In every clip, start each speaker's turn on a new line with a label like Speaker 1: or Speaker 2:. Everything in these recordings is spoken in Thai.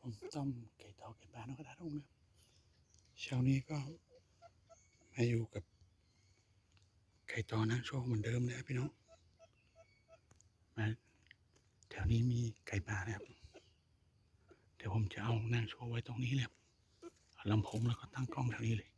Speaker 1: ผมต้มไก่ตอไก่ปลานกกระทาทุ่งนะครับเช้านี้ก็มาอยู่กับไก่ตอนั่งโชว์เหมือนเดิมนะครับพี่น้องมาแถวนี้มีไก่ปลานะครับเดี๋ยวผมจะเอานั่งโชว์ไว้ตรงนี้เลยอาลำโพงแล้วก็ตั้งกล้องแถวนี้เลย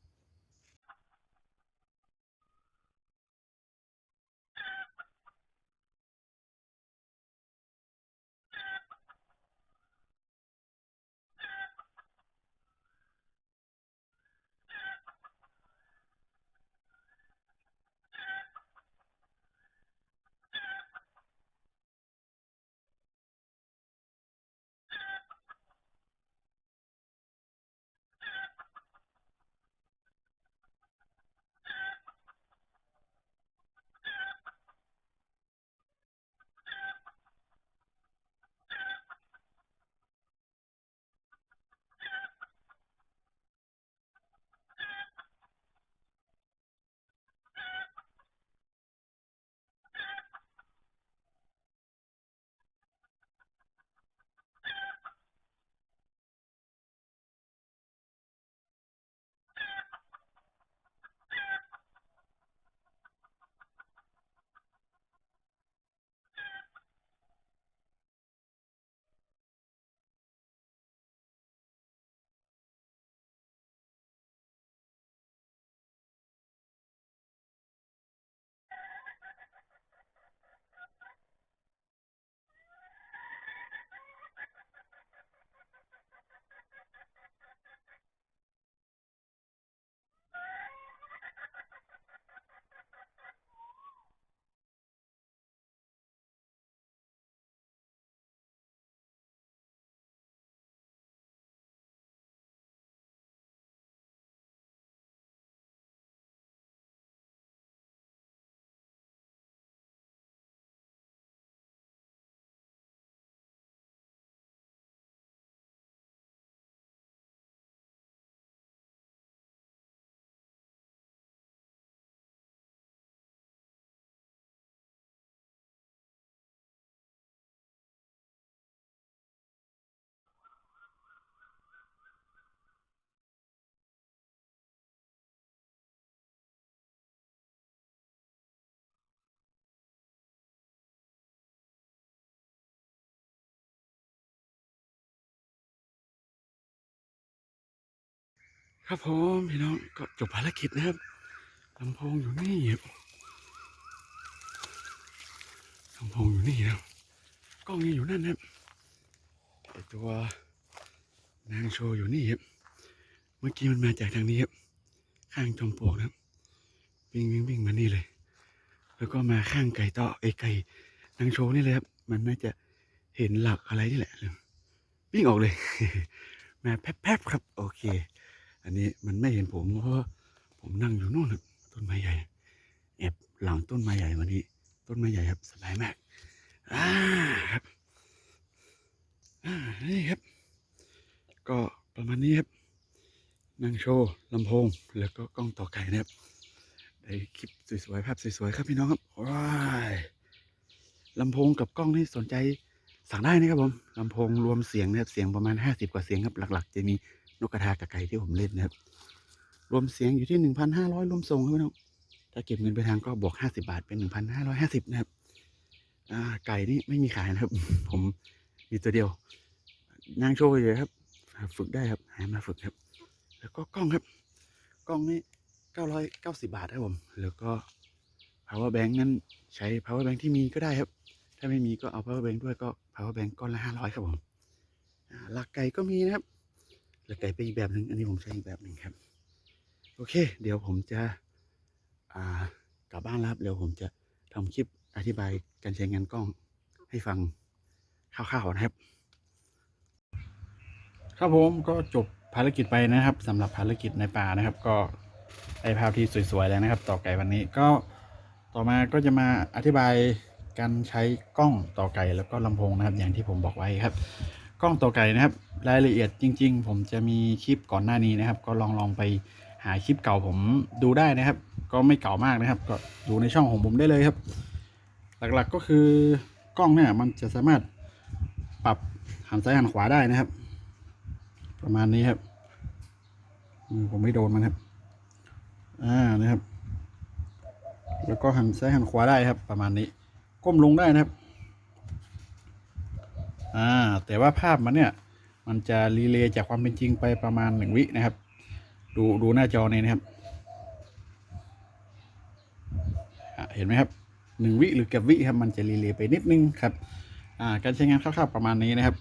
Speaker 1: ครับผมพี่น้องก็จบภารกิจนะครับลำโพงอยู่นี่ครับลำโพงอยู่นี่นะครับกล้องยังอยู่นั่นนะครับตัวนางโชว์อยู่นี่ครับเมื่อกี้มันมาจากทางนี้ครับข้างจอมปลวกนะครับวิ่งวิ่งวิ่งมานี่เลย แล้วก็มาข้างไก่ต่อไอไก่นางโชว์นี่เลยครับ มันน่าจะเห็นหลักอะไรนี่แหละวิ่งออกเลย มาแป๊บๆครับ โอเค อันนี้มันไม่เห็นผมเพราะผมนั่งอยู่นู่นต้นไม้ใหญ่แอบหลังต้นไม้ใหญ่วันนี้ ต้นไม้ใหญ่ครับสบายมากอ่าครับอ่านี่ครับ ก็ประมาณนี้ครับนั่งโชว์ลำโพงแล้วก็กล้องต่อไก่นะครับได้คลิปสวยๆภาพสวยๆครับพี่น้องครับว้ายลำโพงกับกล้องนี่สนใจสั่งได้นะครับผมลำโพงรวมเสียงนะครับเสียงประมาณห้าสิบกว่าเสียงครับหลัก ๆ จะมี นกกระทากับไก่ที่ผมเล่นนะครับ รวมเสียงอยู่ที่หนึ่งพันห้าร้อยรวมส่งครับพี่น้องถ้าเก็บเงินไปทางก็บวกห้าสิบาทเป็นหนึ่งพันห้าร้อยห้าสิบนะครับ อ่าไก่นี่ไม่มีขายนะครับ ผมมีตัวเดียวนางโชว์เลยครับ ฝึกได้ครับหามาฝึกครับ แล้วก็กล้องครับกล้องนี่เก้าร้อยเก้าสิบาทครับผม แล้วก็ power bank นั้นใช้ power bank ที่มีก็ได้ครับ ถ้าไม่มีก็เอา power bank ด้วยก็ power bank ก้อนละห้าร้อยครับผมหลักไก่ก็มีนะครับ แล้วไก่ไปอีกแบบหนึ่งอันนี้ผมใช้อีกแบบหนึ่งครับ โอเค เดี๋ยวผมจะอ่ากลับบ้านแล้วเดี๋ยวผมจะทำคลิปอธิบายการใช้งานกล้องให้ฟังคร่าวๆนะครับ ครับผมก็จบภารกิจไปนะครับสำหรับภารกิจในป่านะครับ ก็ได้ภาพที่สวยๆแล้วนะครับ ต่อไก่วันนี้ก็ต่อมาก็จะมาอธิบายการใช้กล้องต่อไก่แล้วก็ลำโพงนะครับ อย่างที่ผมบอกไว้ครับ กล้องต่อไก่นะครับ รายละเอียดจริง ๆ ผมจะมีคลิปก่อนหน้านี้นะครับ ก็ลองลองไปหาคลิปเก่าผมดูได้นะครับ ก็ไม่เก่ามากนะครับ ก็ดูในช่องของผมได้เลยครับ หลักๆก็คือกล้องเนี่ยมันจะสามารถปรับหันซ้ายหันขวาได้นะครับ ประมาณนี้ครับผมไม่โดนมันครับ อ่านะครับ แล้วก็หันซ้ายหันขวาได้ครับ ประมาณนี้ ก้มลงได้นะครับ อ่าแต่ว่าภาพมันเนี่ย มันจะรีเลย์จากความเป็นจริงไปประมาณหนึ่งวินะครับ ดูดูหน้าจอนี้นะครับเห็นไหมครับหนึ่งวิหรือเกับวิครับมันจะรีเลย์ไปนิดนึงครับการใช้งานคร่าวๆประมาณนี้นะครับ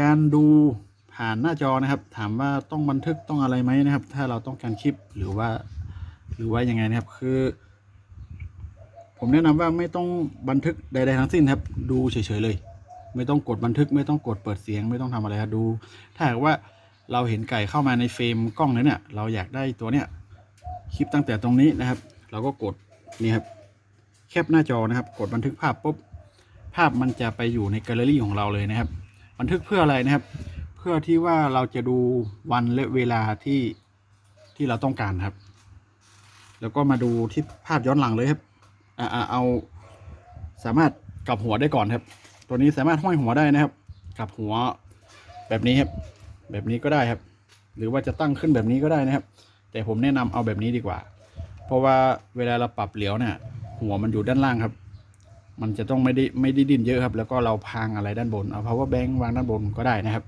Speaker 1: การดูผ่านหน้าจอนะครับ ถามว่าต้องบันทึกต้องอะไรไหมนะครับ ถ้าเราต้องการคลิปหรือว่า หรือว่ายังไงนะครับคือ ผมแนะนำว่าไม่ต้องบันทึกใดๆทั้งสิ้นครับ ดูเฉยๆเลย ไม่ต้องกดบันทึก ไม่ต้องกดเปิดเสียง ไม่ต้องทำอะไรครับดู ถ้าหากว่าเราเห็นไก่เข้ามาในเฟรมกล้องนั้นเนี่ยเราอยากได้ตัวเนี้ยคลิปตั้งแต่ตรงนี้นะครับ เราก็กดนี่ครับแคปหน้าจอนะครับ กดบันทึกภาพปุ๊บภาพมันจะไปอยู่ในแกลเลอรี่ของเราเลยนะครับ บันทึกเพื่ออะไรนะครับ เพื่อที่ว่าเราจะดูวันและเวลาที่ที่เราต้องการครับ แล้วก็มาดูที่ภาพย้อนหลังเลยครับ อ่าเอา สามารถกลับหัวได้ก่อนครับ ตัวนี้สามารถห้อยหัวได้นะครับ กลับหัวแบบนี้ครับ แบบนี้ก็ได้ครับ หรือว่าจะตั้งขึ้นแบบนี้ก็ได้นะครับ แต่ผมแนะนำเอาแบบนี้ดีกว่า เพราะว่าเวลาเราปรับเหลียวเนี่ย หัวมันอยู่ด้านล่างครับ มันจะต้องไม่ได้ไม่ได้ดิ้นเยอะครับ แล้วก็เราพางอะไรด้านบน เอา power bank วางด้านบนก็ได้นะครับ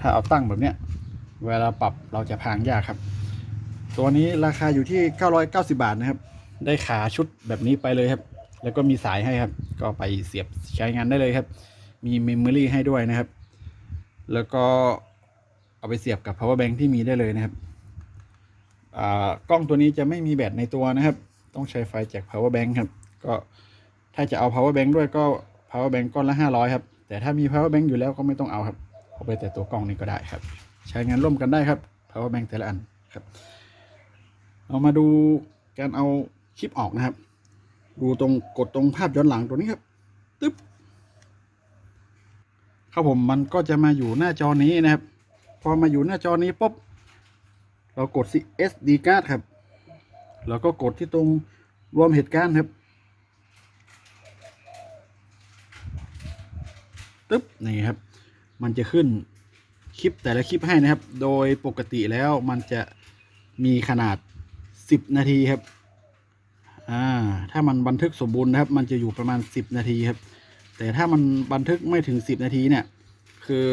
Speaker 1: ถ้าเอาตั้งแบบเนี้ย เวลาปรับเราจะพางยากครับ ตัวนี้ราคาอยู่ที่ 990 บาทนะครับ ได้ขาชุดแบบนี้ไปเลยครับ แล้วก็มีสายให้ครับ ก็ไปเสียบใช้งานได้เลยครับ มีเมมโมรี่ให้ด้วยนะครับ แล้วก็เอาไปเสียบกับ power bank ที่มีได้เลยนะครับอ่ากล้องตัวนี้จะไม่มีแบตในตัวนะครับ ต้องใช้ไฟจาก power bank ครับ ก็ถ้าจะเอา power bank ด้วยก็ power bank ก้อนละ500ครับ แต่ถ้ามี power bank อยู่แล้วก็ไม่ต้องเอาครับ เอาไปแต่ตัวกล้องนี้ก็ได้ครับ ใช้งานร่วมกันได้ครับ power bank แต่ละอันครับ เอามาดูการเอา คลิปออกนะครับ ดูตรงกดตรงภาพย้อนหลังตัวนี้ครับตึ๊บครับผมมันก็จะมาอยู่หน้าจอนี้นะครับ พอมาอยู่หน้าจอนี้ปุ๊บเรากด SD card ครับ แล้วก็กดที่ตรงรวมเหตุการณ์ครับตึ๊บนี่ครับ มันจะขึ้นคลิปแต่ละคลิปให้นะครับ โดยปกติแล้วมันจะมีขนาด 10 นาทีครับ อ่าถ้ามันบันทึกสมบูรณ์นะครับ มันจะอยู่ประมาณ 10 นาทีครับ แต่ถ้ามันบันทึกไม่ถึง 10 นาทีเนี่ย คือ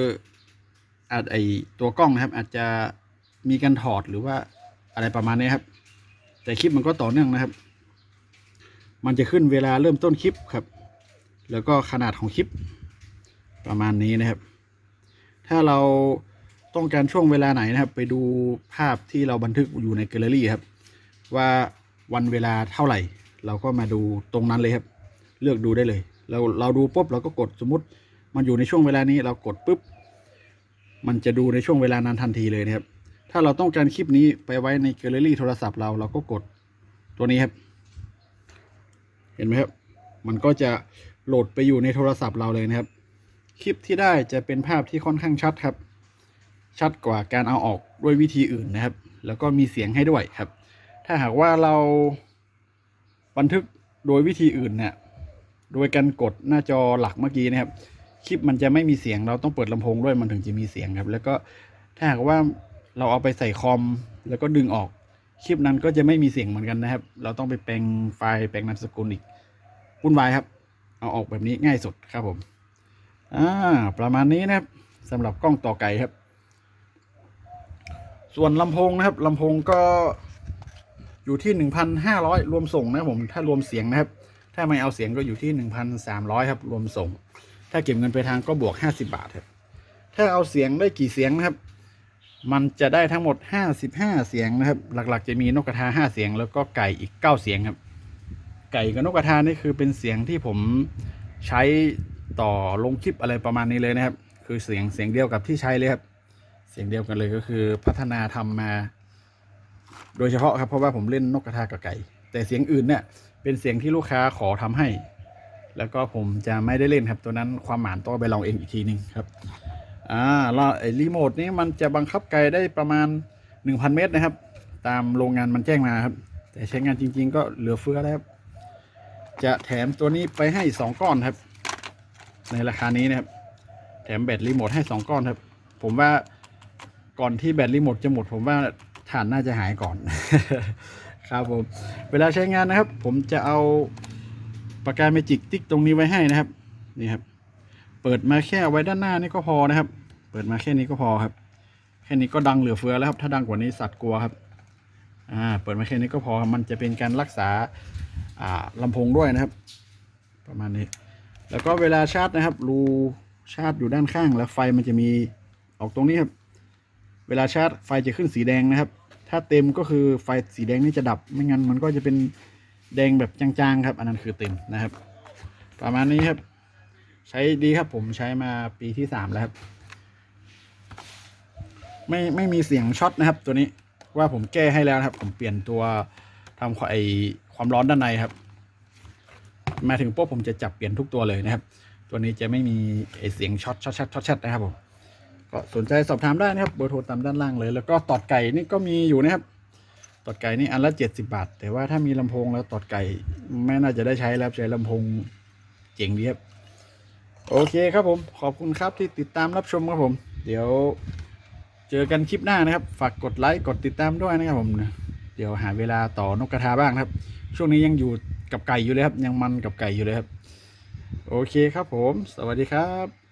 Speaker 1: อาจไอตัวกล้องนะครับ อาจจะมีการถอดหรือว่าอะไรประมาณนี้ครับ แต่คลิปมันก็ต่อเนื่องนะครับ มันจะขึ้นเวลาเริ่มต้นคลิปครับ แล้วก็ขนาดของคลิปประมาณนี้นะครับ ถ้าเราต้องการช่วงเวลาไหนนะครับ ไปดูภาพที่เราบันทึกอยู่ในแกลเลอรี่ครับ ว่า วันเวลาเท่าไหร่ เราก็มาดูตรงนั้นเลยครับ เลือกดูได้เลยเราเราดูปุ๊บเราก็กดสมมติมันอยู่ในช่วงเวลานี้เรากดปุ๊บมันจะดูในช่วงเวลานั้นทันทีเลยนะครับ ถ้าเราต้องการคลิปนี้ไปไว้ในแกลเลอรี่โทรศัพท์เราเราก็กดตัวนี้ครับ เห็นไหมครับ มันก็จะโหลดไปอยู่ในโทรศัพท์เราเลยนะครับ คลิปที่ได้จะเป็นภาพที่ค่อนข้างชัดครับ ชัดกว่าการเอาออกด้วยวิธีอื่นนะครับ แล้วก็มีเสียงให้ด้วยครับ ถ้าหากว่าเราบันทึกโดยวิธีอื่นเนี่ย โดยการกดหน้าจอหลักเมื่อกี้นะครับ คลิปมันจะไม่มีเสียง เราต้องเปิดลำโพงด้วยมันถึงจะมีเสียงครับ แล้วก็ถ้าหากว่าเราเอาไปใส่คอม แล้วก็ดึงออกคลิปนั้นก็จะไม่มีเสียงเหมือนกันนะครับ เราต้องไปแปลงไฟล์แปลงนามสกุลอีกวุ่นวายครับ เอาออกแบบนี้ง่ายสุดครับผม อ่า ประมาณนี้นะครับสำหรับกล้องต่อไก่ครับ ส่วนลำโพงนะครับลำโพงก็ อยู่ที่หนึ่งพันห้าร้อยรวมส่งนะผมถ้ารวมเสียงนะครับ ถ้าไม่เอาเสียงก็อยู่ที่หนึ่งพันสามร้อยครับรวมส่ง ถ้าเก็บเงินไปทางก็บวกห้าสิบาทครับถ้าเอาเสียงได้กี่เสียงนะครับ มันจะได้ทั้งหมดห้าสิบห้าเสียงนะครับ หลักๆ จะมีนกกระทาห้าเสียง แล้วก็ไก่อีกเก้าเสียงครับ ไก่กับนกกระทานี่คือเป็นเสียงที่ผมใช้ต่อลงคลิปอะไรประมาณนี้เลยนะครับ คือเสียงเสียงเดียวกับที่ใช้เลยครับ เสียงเดียวกันเลยก็คือพัฒนาทำมา โดยเฉพาะครับเพราะว่าผมเล่นนกกระทากับไก่ แต่เสียงอื่นเนี่ยเป็นเสียงที่ลูกค้าขอทำให้ แล้วก็ผมจะไม่ได้เล่นครับ ตัวนั้นความหมานต้องไปลองเองอีกทีหนึ่งครับอ่าแล้วไอ้รีโมทนี้มันจะบังคับไกลได้ประมาณ 1,000 เมตรนะครับ ตามโรงงานมันแจ้งมาครับ แต่ใช้งานจริง ๆ ก็เหลือเฟือแล้วครับ จะแถมตัวนี้ไปให้ 2 ก้อนครับ ในราคานี้นะครับ แถมแบตรีโมทให้สองก้อนครับ ผมว่าก่อนที่แบตรีโมทจะหมด ผมว่า ฐานน่าจะหายก่อน ครับผม เวลาใช้งานนะครับ ผมจะเอาปากกาเมจิกติ๊กตรงนี้ไว้ให้นะครับ นี่ครับ เปิดมาแค่ไว้ด้านหน้านี่ก็พอนะครับ เปิดมาแค่นี้ก็พอครับ แค่นี้ก็ดังเหลือเฟือแล้วครับ ถ้าดังกว่านี้สัตว์กลัวครับ อ่า เปิดมาแค่นี้ก็พอครับมันจะเป็นการรักษา อ่าลำโพงด้วยนะครับ ประมาณนี้ แล้วก็เวลาชาร์จนะครับ รูชาร์จอยู่ด้านข้าง แล้วไฟมันจะมีออกตรงนี้ครับ เวลาชาร์จไฟจะขึ้นสีแดงนะครับ ถ้าเต็มก็คือไฟสีแดงนี่จะดับ ไม่งั้นมันก็จะเป็นแดงแบบจางๆครับ อันนั้นคือเต็มนะครับ ประมาณนี้ครับ ใช้ดีครับผมใช้มาปีที่สามแล้วครับ ไม่ไม่มีเสียงช็อตนะครับ ตัวนี้ว่าผมแก้ให้แล้วครับ ผมเปลี่ยนตัวทำไอความร้อนด้านในครับ มาถึงปุ๊บผมจะจับเปลี่ยนทุกตัวเลยนะครับ ตัวนี้จะไม่มีเสียงช็อตช็อตช็อตช็อตนะครับผม ก็สนใจสอบถามได้นะครับเบอร์โทรตามด้านล่างเลย แล้วก็ตอดไก่นี่ก็มีอยู่นะครับตอดไก่นี่อันละเจ็ดสิบาท แต่ว่าถ้ามีลำโพงแล้วตอดไก่ไม่น่าจะได้ใช้แล้วใช้ลำโพงเจ๋งดีครับโอเคครับผม ขอบคุณครับที่ติดตามรับชมครับผม เดี๋ยวเจอกันคลิปหน้านะครับ ฝากกดไลค์กดติดตามด้วยนะครับผมนะเดี๋ยวหาเวลาต่อนกกระทาบ้างครับ ช่วงนี้ยังอยู่กับไก่อยู่เลยครับ ยังมันกับไก่อยู่เลยครับ โอเคครับผม สวัสดีครับ